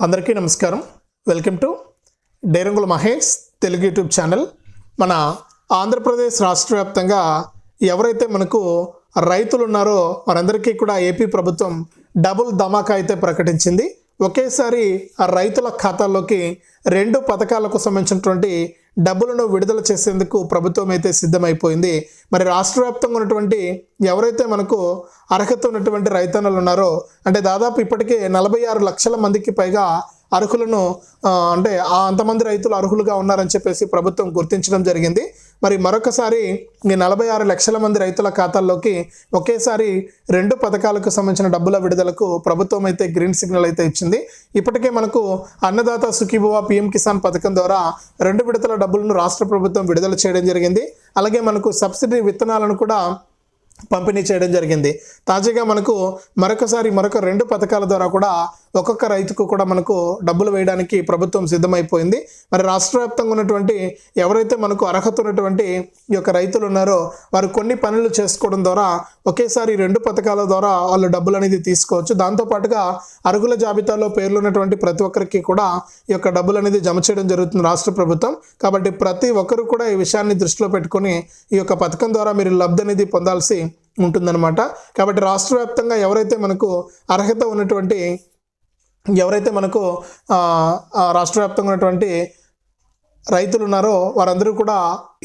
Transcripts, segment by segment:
అందరికీ నమస్కారం. Welcome to డైరంగుల మహేష్ తెలుగు యూట్యూబ్ ఛానల్. మన ఆంధ్రప్రదేశ్ రాష్ట్ర వ్యాప్తంగా ఎవరైతే మనకు రైతులు ఉన్నారో వారందరికీ కూడా ఏపీ ప్రభుత్వం డబుల్ ధమాకా అయితే ప్రకటించింది. ఒకేసారి ఆ రైతుల ఖాతాల్లోకి రెండు పథకాలకు సంబంధించినటువంటి డబ్బులను విడుదల చేసేందుకు ప్రభుత్వం అయితే సిద్ధమైపోయింది. మరి రాష్ట్ర వ్యాప్తంగా ఉన్నటువంటి ఎవరైతే మనకు అర్హత ఉన్నటువంటి రైతన్నలు ఉన్నారో అంటే దాదాపు ఇప్పటికే నలభై ఆరు లక్షల మందికి పైగా అర్హులను అంటే ఆ అంతమంది రైతులు అర్హులుగా ఉన్నారని చెప్పేసి ప్రభుత్వం గుర్తించడం జరిగింది. మరి మరొకసారి ఈ నలభై ఆరు లక్షల మంది రైతుల ఖాతాల్లోకి ఒకేసారి రెండు పథకాలకు సంబంధించిన డబ్బుల విడుదలకు ప్రభుత్వం అయితే గ్రీన్ సిగ్నల్ అయితే ఇచ్చింది. ఇప్పటికే మనకు అన్నదాత సుఖీభవ పిఎం కిసాన్ పథకం ద్వారా రెండు విడతల డబ్బులను రాష్ట్ర ప్రభుత్వం విడుదల చేయడం జరిగింది. అలాగే మనకు సబ్సిడీ విత్తనాలను కూడా పంపిణీ చేయడం జరిగింది. తాజాగా మనకు మరొకసారి మరొక రెండు పథకాల ద్వారా కూడా ఒక్కొక్క రైతుకు కూడా మనకు డబ్బులు వేయడానికి ప్రభుత్వం సిద్ధమైపోయింది. మరి రాష్ట్ర వ్యాప్తంగా ఉన్నటువంటి ఎవరైతే మనకు అర్హత ఉన్నటువంటి ఈ యొక్క రైతులు ఉన్నారో వారు కొన్ని పనులు చేసుకోవడం ద్వారా ఒకేసారి రెండు పథకాల ద్వారా వాళ్ళు డబ్బులు అనేది తీసుకోవచ్చు. దాంతోపాటుగా అర్హుల జాబితాలో పేర్లు ఉన్నటువంటి ప్రతి ఒక్కరికి కూడా ఈ యొక్క డబ్బులు అనేది జమ చేయడం జరుగుతుంది రాష్ట్ర ప్రభుత్వం. కాబట్టి ప్రతి ఒక్కరు కూడా ఈ విషయాన్ని దృష్టిలో పెట్టుకొని ఈ యొక్క పథకం ద్వారా మీరు లబ్ధి అనేది పొందాల్సి ఉంటుందన్నమాట. కాబట్టి రాష్ట్ర వ్యాప్తంగా ఎవరైతే మనకు అర్హత ఉన్నటువంటి ఎవరైతే మనకు రాష్ట్ర వ్యాప్తంగా ఉన్నటువంటి రైతులు ఉన్నారో వారందరూ కూడా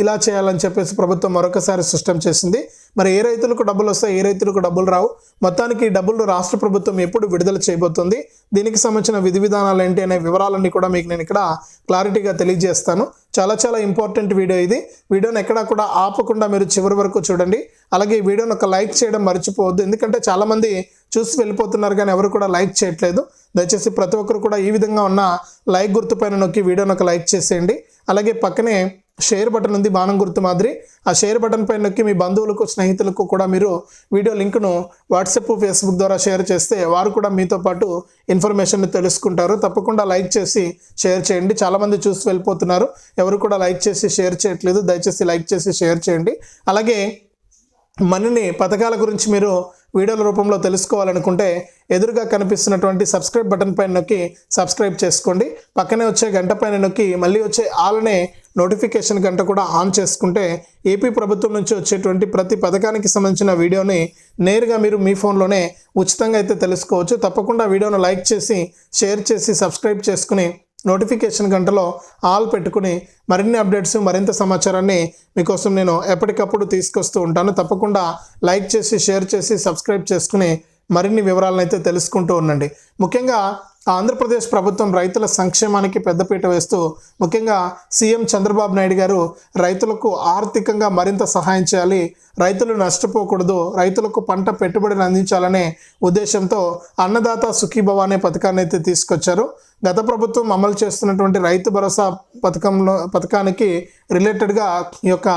ఇలా చేయాలని చెప్పేసి ప్రభుత్వం మరొకసారి స్పష్టం చేసింది. మరి ఏ రైతులకు డబ్బులు వస్తాయి ఏ రైతులకు డబ్బులు రావు? మొత్తానికి ఈ డబ్బులు రాష్ట్ర ప్రభుత్వం ఎప్పుడు విడుదల చేయబోతుంది? దీనికి సంబంధించిన విధి విధానాలు ఏంటి అనే వివరాలన్నీ కూడా మీకు నేను ఇక్కడ క్లారిటీగా తెలియజేస్తాను. చాలా చాలా ఇంపార్టెంట్ వీడియో ఇది. వీడియోని ఎక్కడా కూడా ఆపకుండా మీరు చివరి వరకు చూడండి. అలాగే ఈ వీడియోని ఒక లైక్ చేయడం మర్చిపోవద్దు. ఎందుకంటే చాలామంది చూసి వెళ్ళిపోతున్నారు కానీ ఎవరు కూడా లైక్ చేయట్లేదు. దయచేసి ప్రతి ఒక్కరు కూడా ఈ విధంగా ఉన్న లైక్ గుర్తుపైన నొక్కి వీడియోని ఒక లైక్ చేసేయండి. అలాగే పక్కనే షేర్ బటన్ ఉంది బాణం గుర్తు మాదిరి. ఆ షేర్ బటన్ పైన నొక్కి మీ బంధువులకు స్నేహితులకు కూడా మీరు వీడియో లింక్ను వాట్సాప్ ఫేస్బుక్ ద్వారా షేర్ చేస్తే వారు కూడా మీతో పాటు ఇన్ఫర్మేషన్ తెలుసుకుంటారు. తప్పకుండా లైక్ చేసి షేర్ చేయండి. చాలామంది చూసి వెళ్ళిపోతున్నారు. ఎవరు కూడా లైక్ చేసి షేర్ చేయట్లేదు. దయచేసి లైక్ చేసి షేర్ చేయండి. అలాగే మనని పథకాల గురించి మీరు వీడియోల రూపంలో తెలుసుకోవాలనుకుంటే ఎదురుగా కనిపిస్తున్నటువంటి సబ్స్క్రైబ్ బటన్ పైన నొక్కి సబ్స్క్రైబ్ చేసుకోండి. పక్కనే వచ్చే గంట పైన నొక్కి మళ్ళీ వచ్చే ఆలనే నోటిఫికేషన్ గంట కూడా ఆన్ చేసుకుంటే ఏపీ ప్రభుత్వం నుంచి వచ్చేటువంటి ప్రతి పథకానికి సంబంధించిన వీడియోని నేరుగా మీరు మీ ఫోన్లోనే ఉచితంగా అయితే తెలుసుకోవచ్చు. తప్పకుండా వీడియోను లైక్ చేసి షేర్ చేసి సబ్స్క్రైబ్ చేసుకుని నోటిఫికేషన్ గంటలో ఆల్ పెట్టుకుని మరిన్ని అప్డేట్స్ మరింత సమాచారాన్ని మీకోసం నేను ఎప్పటికప్పుడు తీసుకొస్తూ ఉంటాను. తప్పకుండా లైక్ చేసి షేర్ చేసి సబ్స్క్రైబ్ చేసుకుని మరిన్ని వివరాలను అయితే తెలుసుకుంటూ ఉండండి. ముఖ్యంగా ఆంధ్రప్రదేశ్ ప్రభుత్వం రైతుల సంక్షేమానికి పెద్దపీట వేస్తూ ముఖ్యంగా సీఎం చంద్రబాబు నాయుడు గారు రైతులకు ఆర్థికంగా మరింత సహాయం చేయాలి రైతులు నష్టపోకూడదు రైతులకు పంట పెట్టుబడిని అందించాలనే ఉద్దేశంతో అన్నదాత సుఖీభవ అనే పథకాన్ని అయితే తీసుకొచ్చారు. గత ప్రభుత్వం అమలు చేస్తున్నటువంటి రైతు భరోసా పథకంలో పథకానికి రిలేటెడ్గా ఈ యొక్క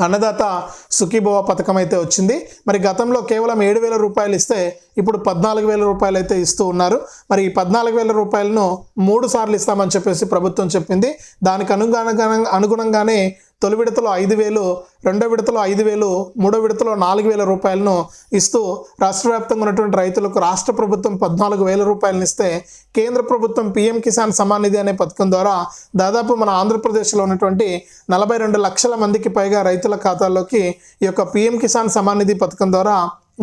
అన్నదాత సుఖీభవ పథకం అయితే వచ్చింది. మరి గతంలో కేవలం ఏడు వేల రూపాయలు ఇస్తే ఇప్పుడు పద్నాలుగు వేల రూపాయలు అయితే ఇస్తూ ఉన్నారు. మరి ఈ పద్నాలుగు వేల రూపాయలను మూడు సార్లు ఇస్తామని చెప్పేసి ప్రభుత్వం చెప్పింది. దానికి అనుగుణంగా అనుగుణంగానే తొలి విడతలో ఐదు వేలు రెండో విడతలో ఐదు వేలు మూడో విడతలో నాలుగు వేల రూపాయలను ఇస్తూ రాష్ట్ర వ్యాప్తంగా ఉన్నటువంటి రైతులకు రాష్ట్ర ప్రభుత్వం పద్నాలుగు వేల రూపాయలను ఇస్తే కేంద్ర ప్రభుత్వం పీఎం కిసాన్ సమాన్ నిధి అనే పథకం ద్వారా దాదాపు మన ఆంధ్రప్రదేశ్లో ఉన్నటువంటి నలభై రెండు లక్షల మందికి పైగా రైతుల ఖాతాల్లోకి ఈ యొక్క పీఎం కిసాన్ సమాన్ నిధి పథకం ద్వారా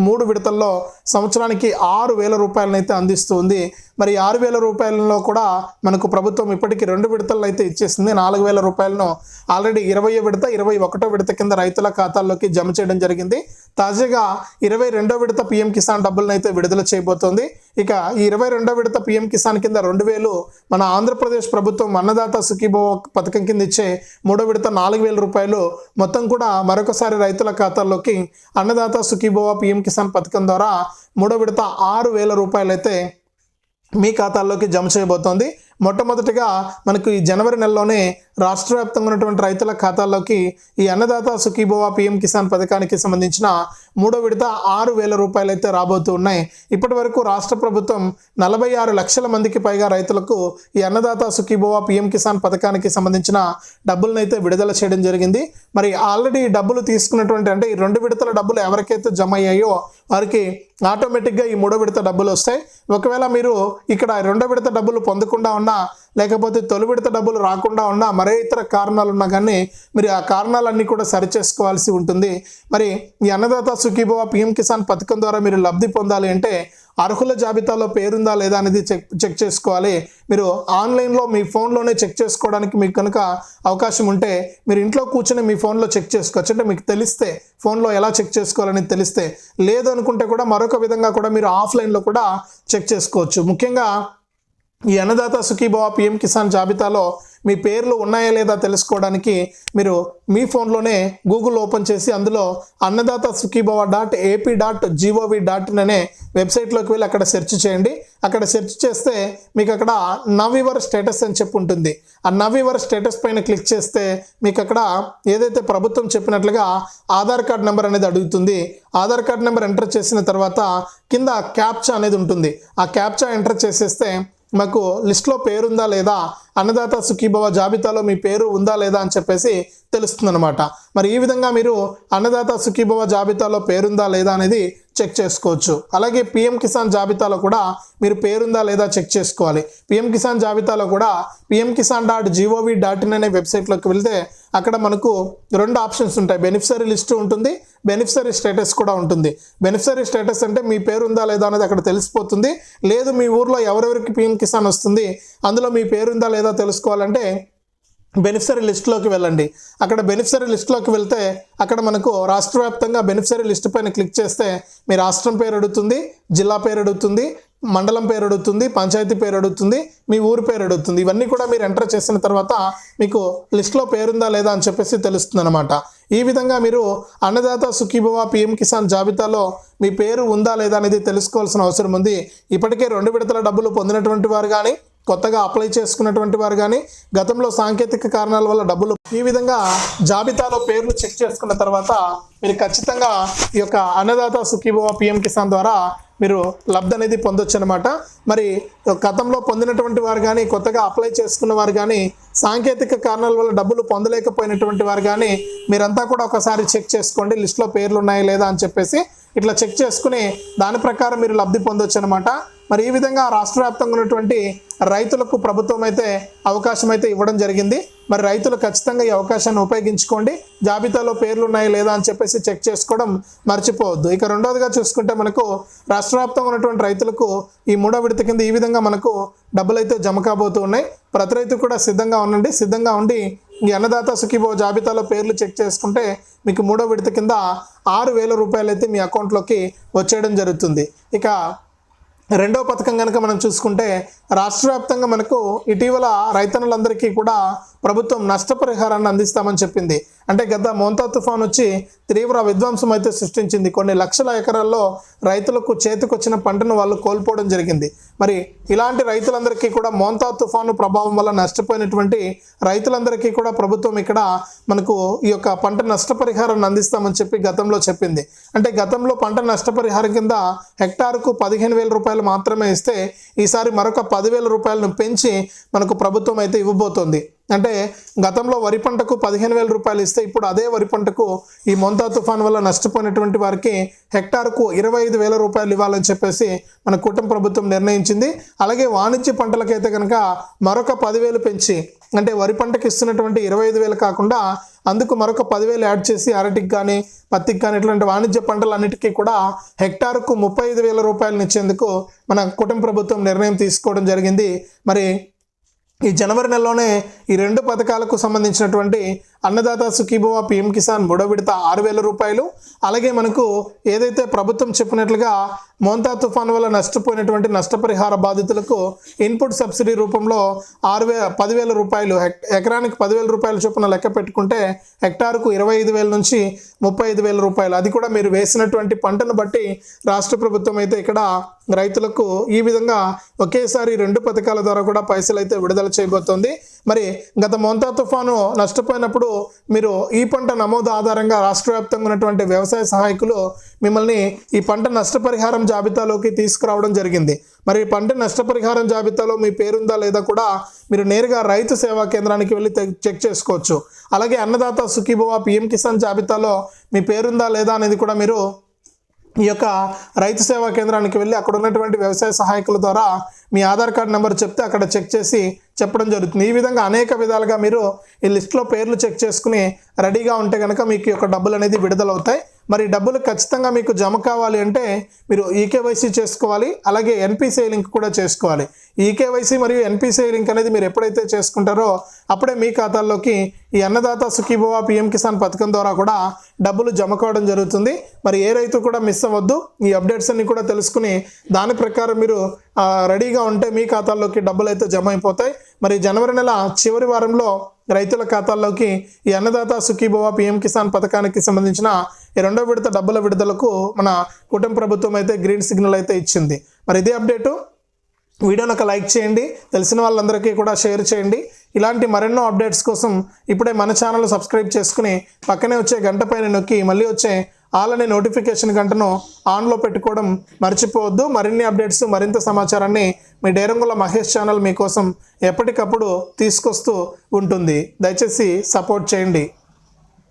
మూడు విడతల్లో సంవత్సరానికి ఆరు వేల రూపాయలనైతే అందిస్తుంది. మరి ఆరు వేల రూపాయలలో కూడా మనకు ప్రభుత్వం ఇప్పటికీ రెండు విడతలను అయితే ఇచ్చేసింది. నాలుగు వేల రూపాయలను ఆల్రెడీ ఇరవై విడత ఇరవై ఒకటో విడత కింద రైతుల ఖాతాల్లోకి జమ చేయడం జరిగింది. తాజాగా ఇరవై రెండో విడత పీఎం కిసాన్ డబ్బులను అయితే విడుదల చేయబోతోంది. ఇక ఈ ఇరవై రెండో విడత పీఎం కిసాన్ కింద రెండు వేలు మన ఆంధ్రప్రదేశ్ ప్రభుత్వం అన్నదాత సుఖీభవ పథకం కింద ఇచ్చే మూడో విడత నాలుగు వేల రూపాయలు మొత్తం కూడా మరొకసారి రైతుల ఖాతాల్లోకి అన్నదాత సుఖీభవ పీఎం కిసాన్ పథకం ద్వారా మూడో విడత ఆరు వేల రూపాయలైతే మీ ఖాతాల్లోకి జమ చేయబోతోంది. మొట్టమొదటిగా మనకు ఈ జనవరి నెలలోనే రాష్ట్ర వ్యాప్తంగా ఉన్నటువంటి రైతుల ఖాతాల్లోకి ఈ అన్నదాత సుఖీభవ పిఎం కిసాన్ పథకానికి సంబంధించిన మూడో విడత ఆరు వేల రూపాయలు అయితే రాబోతూ ఉన్నాయి. ఇప్పటి వరకు రాష్ట్ర ప్రభుత్వం నలభై ఆరు లక్షల మందికి పైగా రైతులకు ఈ అన్నదాత సుఖీభవ పిఎం కిసాన్ పథకానికి సంబంధించిన డబ్బులను అయితే విడుదల చేయడం జరిగింది. మరి ఆల్రెడీ డబ్బులు తీసుకున్నటువంటి అంటే ఈ రెండు విడతల డబ్బులు ఎవరికైతే జమ అయ్యాయో వారికి ఆటోమేటిక్గా ఈ మూడో విడత డబ్బులు వస్తాయి. ఒకవేళ మీరు ఇక్కడ రెండో విడత డబ్బులు పొందకుండా ఉన్నా లేకపోతే తొలి విడత డబ్బులు రాకుండా ఉన్నా మరే ఇతర కారణాలు ఉన్నా కానీ మీరు ఆ కారణాలన్నీ కూడా సరిచేసుకోవాల్సి ఉంటుంది. మరి ఈ అన్నదాత సుఖీభవ పిఎం కిసాన్ పథకం ద్వారా మీరు లబ్ధి పొందాలి అంటే అర్హుల జాబితాలో పేరుందా లేదా అనేది చెక్ చెక్ చేసుకోవాలి. మీరు ఆన్లైన్లో మీ ఫోన్లోనే చెక్ చేసుకోవడానికి మీకు కనుక అవకాశం ఉంటే మీరు ఇంట్లో కూర్చొని మీ ఫోన్లో చెక్ చేసుకోవచ్చు. అంటే మీకు తెలిస్తే ఫోన్లో ఎలా చెక్ చేసుకోవాలని తెలిస్తే లేదు అనుకుంటే కూడా మరొక విధంగా కూడా మీరు ఆఫ్లైన్లో కూడా చెక్ చేసుకోవచ్చు. ముఖ్యంగా ఈ అన్నదాత సుఖీభావ పిఎం కిసాన్ జాబితాలో మీ పేర్లు ఉన్నాయా లేదా తెలుసుకోవడానికి మీరు మీ ఫోన్లోనే గూగుల్ ఓపెన్ చేసి అందులో Annadata Sukhibhava dot AP dot G O V dot అనే వెబ్సైట్లోకి వెళ్ళి అక్కడ సెర్చ్ చేయండి. అక్కడ సెర్చ్ చేస్తే మీకు అక్కడ నవ్ యువర్ స్టేటస్ అని చెప్పి ఉంటుంది. ఆ నవ్ యువర్ స్టేటస్ పైన క్లిక్ చేస్తే మీకు అక్కడ ఏదైతే ప్రభుత్వం చెప్పినట్లుగా ఆధార్ కార్డ్ నెంబర్ అనేది అడుగుతుంది. ఆధార్ కార్డ్ నెంబర్ ఎంటర్ చేసిన తర్వాత కింద క్యాప్చా అనేది ఉంటుంది. ఆ క్యాప్చా ఎంటర్ చేసేస్తే మాకు లిస్ట్లో పేరుందా లేదా? అన్నదాత సుఖీభవ జాబితాలో మీ పేరు ఉందా లేదా అని చెప్పేసి తెలుస్తుందన్నమాట. మరి ఈ విధంగా మీరు అన్నదాత సుఖీభవ జాబితాలో పేరుందా లేదా అనేది చెక్ చేసుకోవచ్చు. అలాగే పిఎం కిసాన్ జాబితాలో కూడా మీరు పేరుందా లేదా చెక్ చేసుకోవాలి. పిఎం కిసాన్ జాబితాలో కూడా PM Kisan dot G O V dot in అనే వెబ్సైట్లోకి వెళ్తే అక్కడ మనకు రెండు ఆప్షన్స్ ఉంటాయి. బెనిఫిషరీ లిస్ట్ ఉంటుంది. బెనిఫిషరీ స్టేటస్ కూడా ఉంటుంది. బెనిఫిషరీ స్టేటస్ అంటే మీ పేరు ఉందా లేదా అనేది అక్కడ తెలిసిపోతుంది. లేదు మీ ఊర్లో ఎవరెవరికి పిఎం కిసాన్ వస్తుంది అందులో మీ పేరు ఉందా లేదా తెలుసుకోవాలంటే బెనిఫిషరీ లిస్ట్లోకి వెళ్ళండి. అక్కడ బెనిఫిషరీ లిస్ట్లోకి వెళ్తే అక్కడ మనకు రాష్ట్ర వ్యాప్తంగా బెనిఫిషరీ లిస్ట్ పైన క్లిక్ చేస్తే మీ రాష్ట్రం పేరు అడుగుతుంది జిల్లా పేరు అడుగుతుంది మండలం పేరు అడుగుతుంది పంచాయతీ పేరు అడుగుతుంది మీ ఊరి పేరు అడుగుతుంది. ఇవన్నీ కూడా మీరు ఎంటర్ చేసిన తర్వాత మీకు లిస్ట్లో పేరుందా లేదా అని చెప్పేసి తెలుస్తుంది అనమాట ఈ విధంగా మీరు అన్నదాత సుఖీభవ పిఎం కిసాన్ జాబితాలో మీ పేరు ఉందా లేదా అనేది తెలుసుకోవాల్సిన అవసరం ఉంది. ఇప్పటికే రెండు విడతల డబ్బులు పొందినటువంటి వారు కానీ కొత్తగా అప్లై చేసుకున్నటువంటి వారు కానీ గతంలో సాంకేతిక కారణాల వల్ల డబ్బులు ఈ విధంగా జాబితాలో పేర్లు చెక్ చేసుకున్న తర్వాత మీరు ఖచ్చితంగా ఈ యొక్క అన్నదాత సుఖీభవ పిఎం కిసాన్ ద్వారా మీరు లబ్ధి అనేది పొందొచ్చు అనమాట మరి గతంలో పొందినటువంటి వారు కానీ కొత్తగా అప్లై చేసుకున్న వారు కానీ సాంకేతిక కారణాల వల్ల డబ్బులు పొందలేకపోయినటువంటి వారు కానీ మీరంతా కూడా ఒకసారి చెక్ చేసుకోండి లిస్ట్లో పేర్లు ఉన్నాయా లేదా అని చెప్పేసి ఇట్లా చెక్ చేసుకుని దాని ప్రకారం మీరు లబ్ధి పొందొచ్చు అనమాట మరి ఈ విధంగా రాష్ట్ర వ్యాప్తంగా ఉన్నటువంటి రైతులకు ప్రభుత్వం అయితే అవకాశం అయితే ఇవ్వడం జరిగింది. మరి రైతులు ఖచ్చితంగా ఈ అవకాశాన్ని ఉపయోగించుకోండి. జాబితాలో పేర్లు ఉన్నాయా లేదా అని చెప్పేసి చెక్ చేసుకోవడం మర్చిపోవద్దు. ఇక రెండోదిగా చూసుకుంటే మనకు రాష్ట్ర వ్యాప్తంగా ఉన్నటువంటి రైతులకు ఈ మూడో విడత కింద ఈ విధంగా మనకు డబ్బులు అయితే జమ కాబోతూ ఉన్నాయి. ప్రతి రైతు కూడా సిద్ధంగా ఉండండి. సిద్ధంగా ఉండి ఈ అన్నదాత సుఖీభో జాబితాలో పేర్లు చెక్ చేసుకుంటే మీకు మూడో విడత కింద ఆరు వేల రూపాయలు అయితే మీ అకౌంట్లోకి వచ్చేయడం జరుగుతుంది. ఇక రెండో పథకం కనుక మనం చూసుకుంటే రాష్ట్ర వ్యాప్తంగా మనకు ఇటీవల రైతన్నులందరికీ కూడా ప్రభుత్వం నష్టపరిహారాన్ని అందిస్తామని చెప్పింది. అంటే గత మోంతా తుఫాన్ వచ్చి తీవ్ర విధ్వంసం అయితే సృష్టించింది. కొన్ని లక్షల ఎకరాల్లో రైతులకు చేతికొచ్చిన పంటను వాళ్ళు కోల్పోవడం జరిగింది. మరి ఇలాంటి రైతులందరికీ కూడా మోంతా తుఫాను ప్రభావం వల్ల నష్టపోయినటువంటి రైతులందరికీ కూడా ప్రభుత్వం ఇక్కడ మనకు ఈ యొక్క పంట నష్టపరిహారాన్ని అందిస్తామని చెప్పి గతంలో చెప్పింది. అంటే గతంలో పంట నష్టపరిహారం కింద హెక్టార్కు పదిహేను వేల రూపాయలు మాత్రమే ఇస్తే ఈసారి మరొక పదివేల రూపాయలను పెంచి మనకు ప్రభుత్వం అయితే ఇవ్వబోతోంది. అంటే గతంలో వరి పంటకు పదిహేను వేల రూపాయలు ఇస్తే ఇప్పుడు అదే వరి పంటకు ఈ మొంతా తుఫాన్ వల్ల నష్టపోయినటువంటి వారికి హెక్టార్కు ఇరవై ఐదు వేల రూపాయలు ఇవ్వాలని చెప్పేసి మన కుటుంబ ప్రభుత్వం నిర్ణయించింది. అలాగే వాణిజ్య పంటలకైతే కనుక మరొక పదివేలు పెంచి అంటే వరి పంటకు ఇస్తున్నటువంటి ఇరవై ఐదు వేలు కాకుండా అందుకు మరొక పదివేలు యాడ్ చేసి అరటికి కానీ పత్తికి కానీ ఇట్లాంటి వాణిజ్య పంటలన్నిటికీ కూడా హెక్టార్కు ముప్పై ఐదు వేల రూపాయలను ఇచ్చేందుకు మన కుటుంబ ప్రభుత్వం నిర్ణయం తీసుకోవడం జరిగింది. మరి ఈ జనవరి నెలలోనే ఈ రెండు పథకాలకు సంబంధించినటువంటి అన్నదాత సుఖీభవ పిఎం కిసాన్ మూడో విడత ఆరు వేల రూపాయలు. అలాగే మనకు ఏదైతే ప్రభుత్వం చెప్పినట్లుగా మోంతా తుఫాన్ వల్ల నష్టపోయినటువంటి నష్టపరిహార బాధితులకు ఇన్పుట్ సబ్సిడీ రూపంలో ఆరు వే పదివేల రూపాయలు ఎకరానికి పదివేల రూపాయల చొప్పున లెక్క పెట్టుకుంటే హెక్టార్కు ఇరవై ఐదు వేల నుంచి ముప్పై ఐదు వేల రూపాయలు. అది కూడా మీరు వేసినటువంటి పంటను బట్టి రాష్ట్ర ప్రభుత్వం అయితే ఇక్కడ రైతులకు ఈ విధంగా ఒకేసారి రెండు పథకాల ద్వారా కూడా పైసలు అయితే విడుదల చేయబోతోంది. మరి గత మోంతా తుఫాను నష్టపోయినప్పుడు మీరు ఈ పంట నమోదు ఆధారంగా రాష్ట్ర వ్యాప్తంగా ఉన్నటువంటి వ్యవసాయ సహాయకులు మిమ్మల్ని ఈ పంట నష్టపరిహారం జాబితాలోకి తీసుకురావడం జరిగింది. మరి ఈ పంట నష్టపరిహారం జాబితాలో మీ పేరుందా లేదా కూడా మీరు నేరుగా రైతు సేవా కేంద్రానికి వెళ్ళి చెక్ చేసుకోవచ్చు. అలాగే అన్నదాత సుఖీభవ పిఎం కిసాన్ జాబితాలో మీ పేరుందా లేదా అనేది కూడా మీరు ఈ యొక్క రైతు సేవా కేంద్రానికి వెళ్ళి అక్కడ ఉన్నటువంటి వ్యవసాయ సహాయకుల ద్వారా మీ ఆధార్ కార్డ్ నెంబర్ చెప్తే అక్కడ చెక్ చేసి చెప్పడం జరుగుతుంది. ఈ విధంగా అనేక విధాలుగా మీరు ఈ లిస్ట్లో పేర్లు చెక్ చేసుకుని రెడీగా ఉంటే కనుక మీకు యొక్క డబ్బులు అనేది విడుదలవుతాయి. మరి డబ్బులు ఖచ్చితంగా మీకు జమ కావాలి అంటే మీరు ఈకేవైసీ చేసుకోవాలి అలాగే ఎన్పిసిఐ లింక్ కూడా చేసుకోవాలి. ఈకేవైసీ మరియు ఎన్పిసిఐ లింక్ అనేది మీరు ఎప్పుడైతే చేసుకుంటారో అప్పుడే మీ ఖాతాల్లోకి ఈ అన్నదాత సుఖీభవ పిఎం కిసాన్ పథకం ద్వారా కూడా డబ్బులు జమ కావడం జరుగుతుంది. మరి ఏ రైతు కూడా మిస్ అవ్వద్దు. ఈ అప్డేట్స్ అన్ని కూడా తెలుసుకుని దాని ప్రకారం మీరు రెడీగా ఉంటే మీ ఖాతాల్లోకి డబ్బులు అయితే జమ అయిపోతాయి. మరి జనవరి నెల చివరి వారంలో రైతుల ఖాతాల్లోకి ఈ అన్నదాత సుఖీభవ పిఎం కిసాన్ పథకానికి సంబంధించిన ఈ రెండో విడత డబ్బుల విడుదలకు మన కుటుంబ ప్రభుత్వం అయితే గ్రీన్ సిగ్నల్ అయితే ఇచ్చింది. మరి ఇదే అప్డేటు. వీడియోని ఒక లైక్ చేయండి. తెలిసిన వాళ్ళందరికీ కూడా షేర్ చేయండి. ఇలాంటి మరెన్నో అప్డేట్స్ కోసం ఇప్పుడే మన ఛానల్ సబ్స్క్రైబ్ చేసుకుని పక్కనే వచ్చే గంట పైన నొక్కి మళ్ళీ వచ్చే ఆల్ నోటిఫికేషన్ గంటను ఆన్లో పెట్టుకోవడం మర్చిపోవద్దు. మరిన్ని అప్డేట్స్ మరింత సమాచారాన్ని మీ డేరంగుల మహేష్ ఛానల్ మీకోసం ఎప్పటికప్పుడు తీసుకొస్తూ ఉంటుంది. దయచేసి సపోర్ట్ చేయండి.